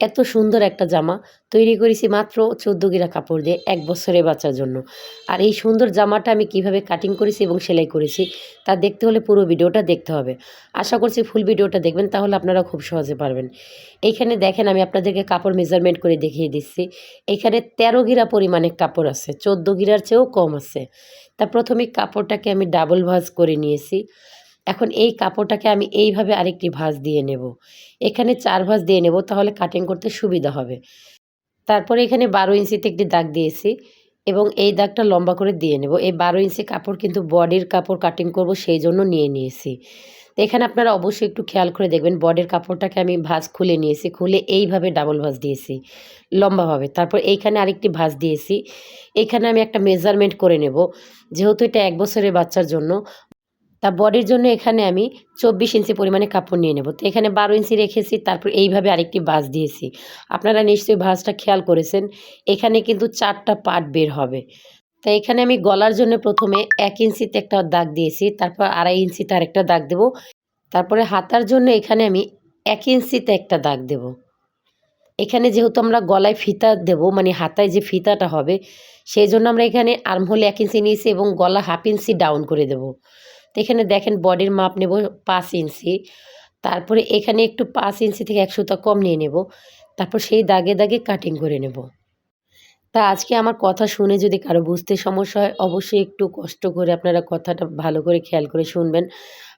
এত সুন্দর একটা জামা তৈরি করেছি মাত্র চোদ্দ গিরা কাপড় দিয়ে এক বছরে বাচ্চার জন্য। আর এই সুন্দর জামাটা আমি কীভাবে কাটিং করেছি এবং সেলাই করেছি তা দেখতে হলে পুরো ভিডিওটা দেখতে হবে। আশা করছি ফুল ভিডিওটা দেখবেন, তাহলে আপনারা খুব সহজে পারবেন। এইখানে দেখেন আমি আপনাদেরকে কাপড় মেজারমেন্ট করে দেখিয়ে দিচ্ছি। এইখানে তেরো গিরা পরিমাণে কাপড় আছে, চোদ্দ গিরার চেয়েও কম আছে। তা প্রথমে কাপড়টাকে আমি ডাবল ভাজ করে নিয়েছি। এখন এই কাপড়টাকে আমি এইভাবে আরেকটি ভাঁজ দিয়ে নেব। এখানে চার ভাঁজ দিয়ে নেব তাহলে কাটিং করতে সুবিধা হবে। তারপরে এখানে বারো ইঞ্চিতে একটি দাগ দিয়েছি এবং এই দাগটা লম্বা করে দিয়ে নেব। এই বারো ইঞ্চি কাপড় কিন্তু বডির কাপড় কাটিং করব সেই জন্য নিয়ে নিয়েছি। তো এখানে আপনারা অবশ্যই একটু খেয়াল করে দেখবেন বডির কাপড়টাকে আমি ভাঁজ খুলে নিয়েছি, খুলে এইভাবে ডাবল ভাঁজ দিয়েছি, লম্বাভাবে। তারপর এইখানে আরেকটি ভাঁজ দিয়েছি। এখানে আমি একটা মেজারমেন্ট করে নেব। যেহেতু এটা এক বছরের বাচ্চার জন্য তা বডির জন্য এখানে আমি চব্বিশ ইঞ্চি পরিমাণে কাপড় নিয়ে নেব। তো এখানে বারো ইঞ্চি রেখেছি, তারপর এইভাবে আরেকটি ভাঁজ দিয়েছি। আপনারা নিশ্চয়ই ভাঁজটা খেয়াল করেছেন, এখানে কিন্তু চারটা পার্ট বের হবে। তো এখানে আমি গলার জন্য প্রথমে এক ইঞ্চিতে একটা দাগ দিয়েছি, তারপর আড়াই ইঞ্চিতে আরেকটা দাগ দেব। তারপরে হাতার জন্য এখানে আমি এক ইঞ্চিতে একটা দাগ দেব। এখানে যেহেতু আমরা গলায় ফিতা দেব মানে হাতায় যে ফিতাটা হবে, সেই জন্য আমরা এখানে আর্মহোলে এক ইঞ্চি নিয়েছি এবং গলা হাফ ইঞ্চি ডাউন করে দেব। তো এখানে দেখেন বডির মাপ নেব পাঁচ ইঞ্চি। তারপরে এখানে একটু পাঁচ ইঞ্চি থেকে এক সুতা কম নিয়ে নেব। তারপর সেই দাগে দাগে কাটিং করে নেব। তা আজকে আমার কথা শুনে যদি কারও বুঝতে সমস্যা হয়, অবশ্যই একটু কষ্ট করে আপনারা কথাটা ভালো করে খেয়াল করে শুনবেন।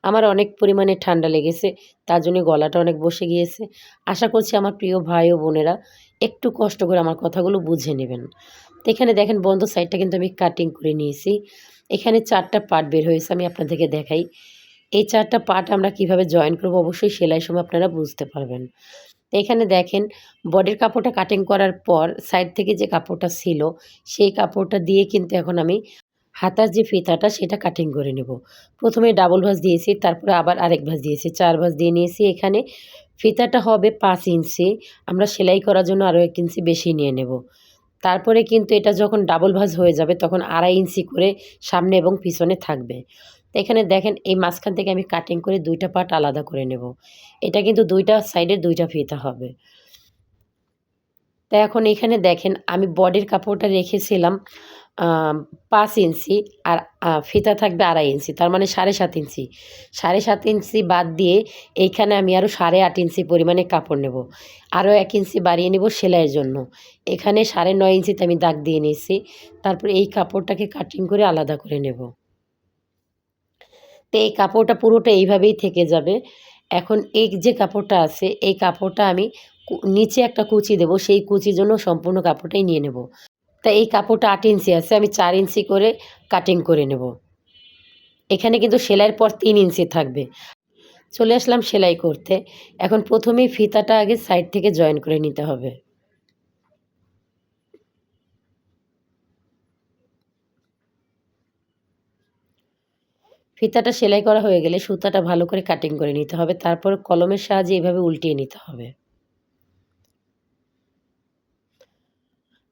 আমার অনেক পরিমাণে ঠান্ডা লেগেছে, তার জন্য গলাটা অনেক বসে গিয়েছে। আশা করছি আমার প্রিয় ভাই ও বোনেরা একটু কষ্ট করে আমার কথাগুলো বুঝে নেবেন। তো এখানে দেখেন বন্ধ সাইডটা কিন্তু আমি কাটিং করে নিয়েছি। এখানে চারটা পার্ট বের হয়েছে, আমি আপনাদেরকে দেখাই। এই চারটা পার্ট আমরা কীভাবে জয়েন করব অবশ্যই সেলাই সময় আপনারা বুঝতে পারবেন। এখানে দেখেন বডির কাপড়টা কাটিং করার পর সাইড থেকে যে কাপড়টা ছিল, সেই কাপড়টা দিয়ে কিন্তু এখন আমি হাতার যে ফিতাটা, সেটা কাটিং করে নেব। প্রথমে ডাবল ভাঁজ দিয়েছি, তারপরে আবার আরেক ভাঁজ দিয়েছি। চার ভাঁজ দিয়ে নিয়েছি, এখানে ফিতাটা হবে পাঁচ ইঞ্চি। আমরা সেলাই করার জন্য আরও এক ইঞ্চি বেশি নিয়ে নেব। তারপরে কিন্তু এটা যখন ডাবল ভাজ হয়ে যাবে, তখন আড়াই ইঞ্চি করে সামনে এবং পিছনে থাকবে। তো এখানে দেখেন, এই মাঝখান থেকে আমি কাটিং করে দুইটা পার্ট আলাদা করে নেব। এটা কিন্তু দুইটা সাইডের দুইটা ফিতা হবে। তা এখন এখানে দেখেন আমি বডির কাপড়টা রেখেছিলাম পাঁচ ইঞ্চি আর ফিতা থাকবে আড়াই ইঞ্চি, তার মানে সাড়ে সাত ইঞ্চি। সাড়ে সাত ইঞ্চি বাদ দিয়ে এইখানে আমি আরও সাড়ে আট ইঞ্চি পরিমাণে কাপড় নেব। আরও এক ইঞ্চি বাড়িয়ে নেব সেলাইয়ের জন্য। এখানে সাড়ে নয় ইঞ্চিতে আমি দাগ দিয়ে নিয়েছি, তারপর এই কাপড়টাকে কাটিং করে আলাদা করে নেব। তো এই কাপড়টা পুরোটা এইভাবেই থেকে যাবে। এখন এই যে কাপড়টা আছে, এই কাপড়টা আমি নিচে একটা কুচি দেব, সেই কুচির জন্য সম্পূর্ণ কাপড়টাই নিয়ে নেব। তা এই কাপড়টা আট ইঞ্চি আছে, আমি চার ইঞ্চি করে কাটিং করে নেব। এখানে কিন্তু সেলাইয়ের পর তিন ইঞ্চি থাকবে। চলে আসলাম সেলাই করতে। এখন প্রথমেই ফিতাটা আগে সাইড থেকে জয়েন করে নিতে হবে। ফিতাটা সেলাই করা হয়ে গেলে সুতাটা ভালো করে কাটিং করে নিতে হবে। তারপর কলমের সাহায্যে এভাবে উল্টিয়ে নিতে হবে।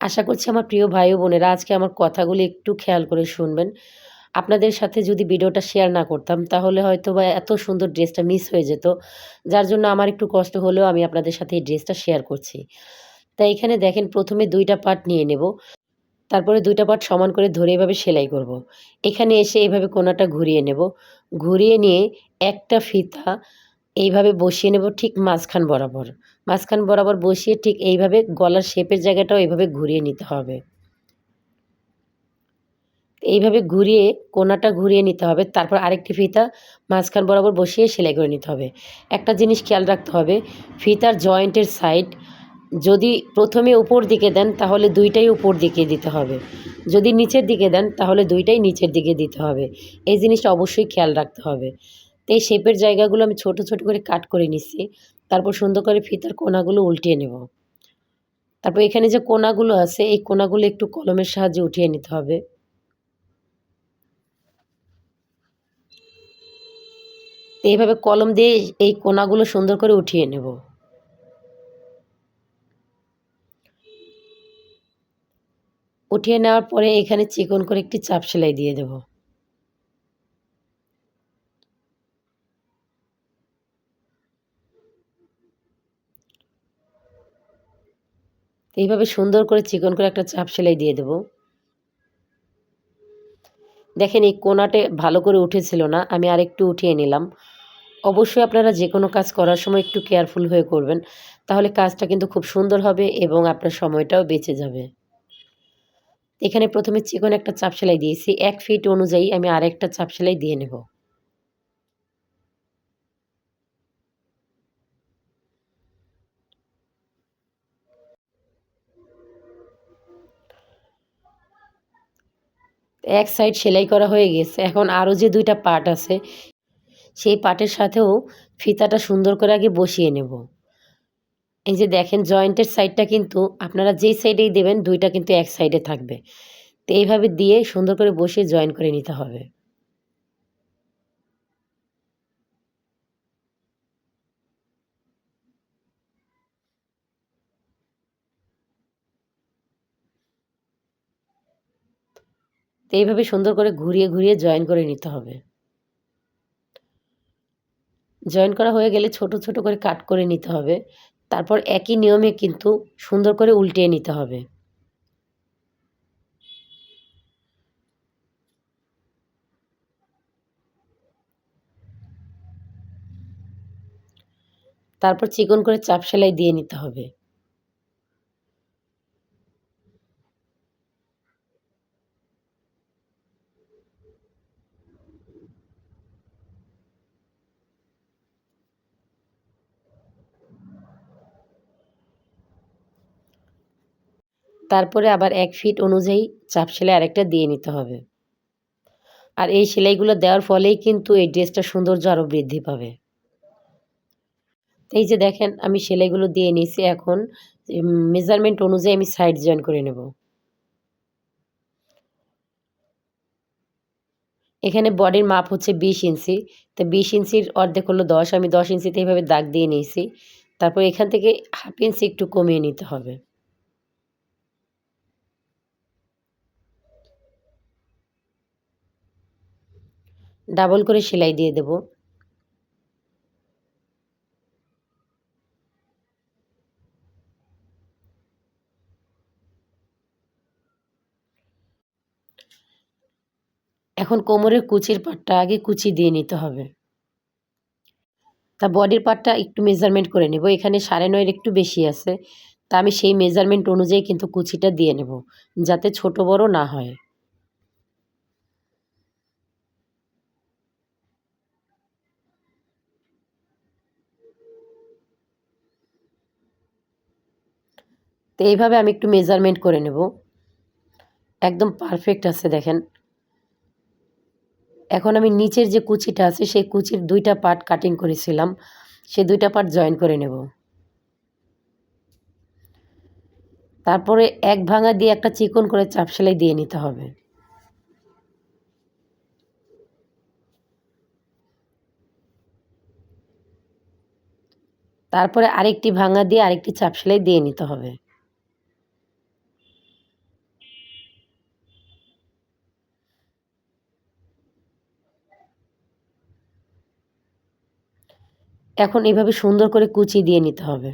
আশা করছি আমার প্রিয় ভাই ও বোনেরা আজকে আমার কথাগুলি একটু খেয়াল করে শুনবেন। আপনাদের সাথে যদি ভিডিওটা শেয়ার না করতাম, তাহলে হয়তো বা এত সুন্দর ড্রেসটা মিস হয়ে যেত। যার জন্য আমার একটু কষ্ট হলেও আমি আপনাদের সাথে এই ড্রেসটা শেয়ার করছি। তাই এখানে দেখেন, প্রথমে দুইটা পার্ট নিয়ে নেব। তারপরে দুইটা পার্ট সমান করে ধরে এভাবে সেলাই করব। এখানে এসে এইভাবে কোনাটা ঘুরিয়ে নেব। ঘুরিয়ে নিয়ে একটা ফিতা এইভাবে বসিয়ে নেব ঠিক মাঝখান বরাবর। মাঝখান বরাবর বসিয়ে ঠিক এইভাবে গলার শেপের জায়গাটাও এইভাবে ঘুরিয়ে নিতে হবে। এইভাবে ঘুরিয়ে কোনাটা ঘুরিয়ে নিতে হবে, তারপর আরেকটি ফিতা মাঝখান বরাবর বসিয়ে সেলাই করে নিতে হবে। একটা জিনিস খেয়াল রাখতে হবে, ফিতার জয়েন্টের সাইড যদি প্রথমে উপর দিকে দেন তাহলে দুইটাই উপর দিকে দিতে হবে। যদি নিচের দিকে দেন তাহলে দুইটাই নিচের দিকে দিতে হবে। এই জিনিসটা অবশ্যই খেয়াল রাখতে হবে। তো এই শেপের জায়গাগুলো আমি ছোট ছোট করে কাট করে নিচ্ছি তারপর সুন্দর করে ফিতার কোনাগুলো উল্টিয়ে নেব। তারপর এখানে যে কোনাগুলো আছে, এই কোনাগুলো একটু কলমের সাহায্যে উঠিয়ে নিতে হবে। এইভাবে কলম দিয়ে এই কোনাগুলো সুন্দর করে উঠিয়ে নেব। উঠিয়ে নেওয়ার পরে এখানে চিকন করে একটি চাপ সেলাই দিয়ে দেব। তো এইভাবে সুন্দর করে চিকন করে একটা চাপ সেলাই দিয়ে দেব। দেখেন এই কোনাটে ভালো করে উঠেছিল না, আমি আরেকটু উঠিয়ে নিলাম। অবশ্যই আপনারা যে কোনো কাজ করার সময় একটু কেয়ারফুল হয়ে করবেন, তাহলে কাজটা কিন্তু খুব সুন্দর হবে এবং আপনার সময়টাও বেঁচে যাবে। এখানে প্রথমে চিকন একটা চাপ সেলাই দিয়েছি, এক ফিট অনুযায়ী আমি আরেকটা চাপ সেলাই দিয়ে নেব। এক সাইড সেলাই করা হয়ে গেছে। এখন আরও যে দুইটা পার্ট আছে, সেই পার্টের সাথেও ফিতাটা সুন্দর করে আগে বসিয়ে নেব। এই যে দেখেন জয়েন্টের সাইডটা কিন্তু আপনারা যেই সাইডেই দেবেন, দুইটা কিন্তু এক সাইডে থাকবে। তো এইভাবে দিয়ে সুন্দর করে বসিয়ে জয়েন করে নিতে হবে। তো এইভাবে সুন্দর করে ঘুরিয়ে ঘুরিয়ে জয়েন করে নিতে হবে। জয়েন করা হয়ে গেলে ছোট ছোট করে কাট করে নিতে হবে। তারপর একই নিয়মে কিন্তু সুন্দর করে উল্টিয়ে নিতে হবে। তারপর চিকন করে চাপ সেলাই দিয়ে নিতে হবে। তারপরে আবার এক ফিট অনুযায়ী চাপ সেলাই আরেকটা দিয়ে নিতে হবে। আর এই সেলাইগুলো দেওয়ার ফলেই কিন্তু এই ড্রেসটা সৌন্দর্য আরও বৃদ্ধি পাবে। এই যে দেখেন, আমি সেলাইগুলো দিয়ে নিয়েছি। এখন মেজারমেন্ট অনুযায়ী আমি সাইড জয়েন করে নেব। এখানে বডির মাপ হচ্ছে বিশ ইঞ্চি। তো বিশ ইঞ্চির অর্ধেক হলো দশ, আমি দশ ইঞ্চিতে এইভাবে দাগ দিয়ে নিয়েছি। তারপর এখান থেকে হাফ ইঞ্চি একটু কমিয়ে নিতে হবে। ডাবল করে সেলাই দিয়ে দেব। এখন কোমরের কুচির পাটটা আগে কুচি দিয়ে নিতে হবে। তা বডির পার্টটা একটু মেজারমেন্ট করে নেব। এখানে সাড়ে নয়ের একটু বেশি আছে। তা আমি সেই মেজারমেন্ট অনুযায়ী কিন্তু কুচিটা দিয়ে নেব, যাতে ছোট বড় না হয়। তো এইভাবে আমি একটু মেজারমেন্ট করে নেব। একদম পারফেক্ট আছে দেখেন। এখন আমি নিচের যে কুচিটা আছে, সেই কুচির দুইটা পার্ট কাটিং করেছিলাম। সে দুইটা পার্ট জয়েন করে নেব। তারপরে এক ভাঙা দিয়ে একটা চিকন করে চাপ সেলাই দিয়ে নিতে হবে। তারপরে আরেকটি ভাঙা দিয়ে আরেকটি চাপ সেলাই দিয়ে নিতে হবে। এখন এভাবে সুন্দর করে কুচি দিয়ে নিতে হবে।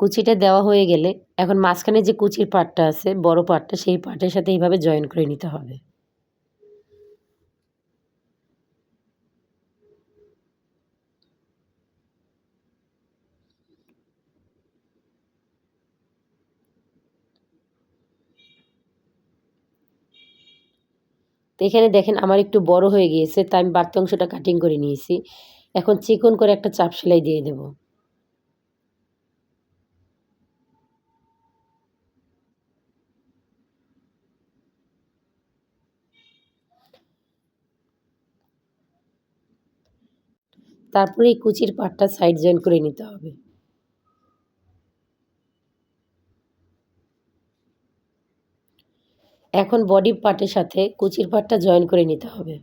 কুচিটা দেওয়া হয়ে গেলে এখন মাঝখানে যে কুচির পাটটা আছে, বড় পাটটা, সেই পাটের সাথে এইভাবে জয়েন করে নিতে হবে। তো এখানে দেখেন আমার একটু বড় হয়ে গিয়েছে, তাই আমি বাড়তি অংশটা কাটিং করে নিয়েছি। এখন চিকন করে একটা চাপ সেলাই দিয়ে দেব। তারপরে এই কুচির পাটটা সাইড জয়েন করে নিতে হবে। এখন বডি পার্টের সাথে কুচির পার্টটা জয়েন করে নিতে হবে।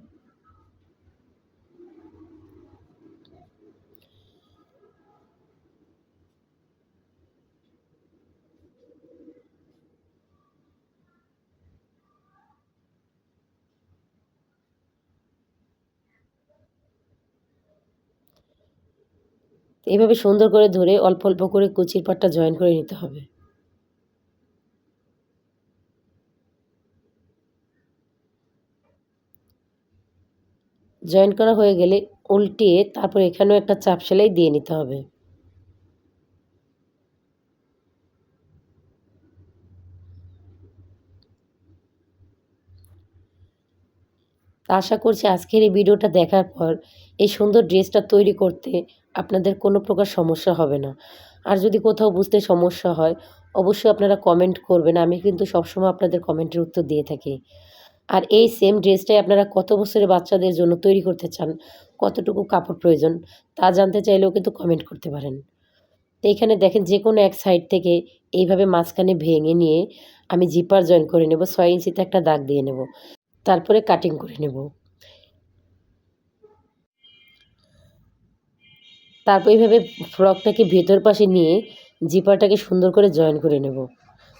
এভাবে সুন্দর করে ধরে অল্প অল্প করে কুচির পাটটা জয়েন করে নিতে হবে। জয়েন করা হয়ে গেলে উল্টিয়ে তারপর এখানেও একটা চাপ সেলাই দিয়ে নিতে হবে। আশা করছি আজকের এই ভিডিওটা দেখার পর এই সুন্দর ড্রেসটা তৈরি করতে আপনাদের কোনো প্রকার সমস্যা হবে না। আর যদি কোথাও বুঝতে সমস্যা হয়, অবশ্যই আপনারা কমেন্ট করবেন, আমি কিন্তু সবসময় আপনাদের কমেন্টের উত্তর দিয়ে থাকি। আর এই সেম ড্রেসটাই আপনারা কত বছরের বাচ্চাদের জন্য তৈরি করতে চান, কতটুকু কাপড় প্রয়োজন, তা জানতে চাইলেও কিন্তু কমেন্ট করতে পারেন। তো এইখানে দেখেন যে কোনো এক সাইড থেকে এইভাবে মাঝখানে ভেঙে নিয়ে আমি জিপার জয়েন করে নেব, ছয় ইঞ্চিতে একটা দাগ দিয়ে নেব, তারপরে কাটিং করে নেব। তারপর এইভাবে ফ্রকটাকে ভেতর পাশে নিয়ে জিপারটাকে সুন্দর করে জয়েন করে নেব।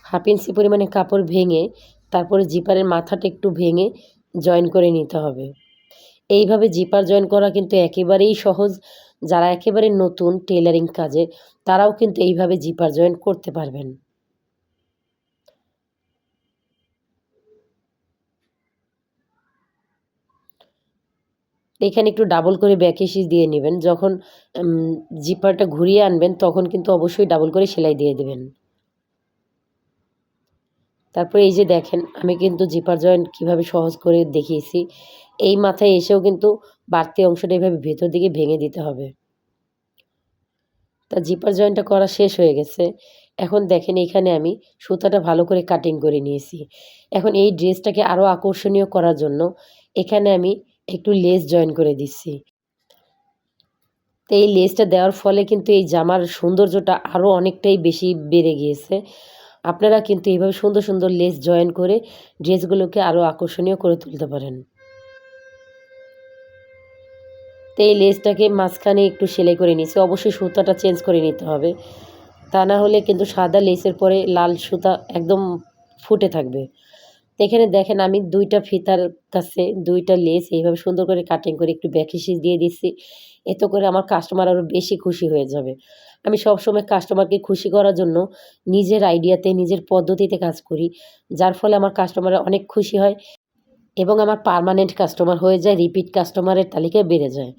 হাফ ইঞ্চি পরিমাণে কাপড় ভেঙে তারপরে জিপারের মাথাটা একটু ভেঙে জয়েন করে নিতে হবে। এইভাবে জিপার জয়েন করা কিন্তু একেবারেই সহজ। যারা একেবারে নতুন টেলারিং কাজে, তারাও কিন্তু এইভাবে জিপার জয়েন করতে পারবেন। এখানে একটু ডাবল করে ব্যাকে দিয়ে নেবেন। যখন জিপারটা ঘুরিয়ে আনবেন, তখন কিন্তু অবশ্যই ডাবল করে সেলাই দিয়ে দেবেন। তারপরে এই যে দেখেন, আমি কিন্তু জিপার জয়েন্ট কীভাবে সহজ করে দেখিয়েছি। এই মাথায় এসেও কিন্তু বাড়তি অংশটা এইভাবে ভেতর দিকে ভেঙে দিতে হবে। তা জিপার জয়েন্টটা করা শেষ হয়ে গেছে। এখন দেখেন এখানে আমি সুতাটা ভালো করে কাটিং করে নিয়েছি। এখন এই ড্রেসটাকে আরও আকর্ষণীয় করার জন্য এখানে আমি একটু লেস জয়েন করে দিচ্ছি। তো এই লেসটা দেওয়ার ফলে কিন্তু এই জামার সৌন্দর্যটা আরও অনেকটাই বেশি বেড়ে গিয়েছে। আপনারা কিন্তু এইভাবে সুন্দর সুন্দর লেস জয়েন করে ড্রেসগুলোকে আরও আকর্ষণীয় করে তুলতে পারেন। তো এই লেসটাকে মাঝখানে একটু সেলাই করে নিয়েছি। অবশ্যই সুতাটা চেঞ্জ করে নিতে হবে। তা না হলে কিন্তু সাদা লেসের পরে লাল সুতা একদম ফুটে থাকবে। এখানে দেখেন আমি দুইটা ফিতার কাছে দুইটা লেস এইভাবে সুন্দর করে কাটিং করে একটু ব্যাকিসিস দিয়ে দিচ্ছি। এতে করে আমার কাস্টমার আরও বেশি খুশি হয়ে যাবে। আমি সবসময় কাস্টমারকে খুশি করার জন্য নিজের আইডিয়াতে নিজের পদ্ধতিতে কাজ করি, যার ফলে আমার কাস্টমার অনেক খুশি হয় এবং আমার পারমানেন্ট কাস্টমার হয়ে যায় রিপিট কাস্টমারের তালিকায় বেড়ে যায়।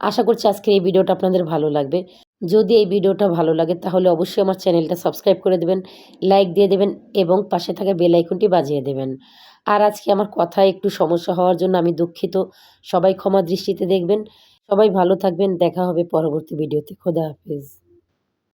আশা করছি আজকে এই ভিডিওটা আপনাদের ভালো লাগবে। যদি এই ভিডিওটা ভালো লাগে, তাহলে অবশ্যই আমার চ্যানেলটা সাবস্ক্রাইব করে দেবেন লাইক দিয়ে দেবেন এবং পাশে থাকা বেল আইকনটি বাজিয়ে দেবেন। আর আজকে আমার কথায় একটু সমস্যা হওয়ার জন্য আমি দুঃখিত। সবাই ক্ষমা দৃষ্টিতে দেখবেন। সবাই ভালো থাকবেন। দেখা হবে পরবর্তী ভিডিওতে। খোদা হাফিজ।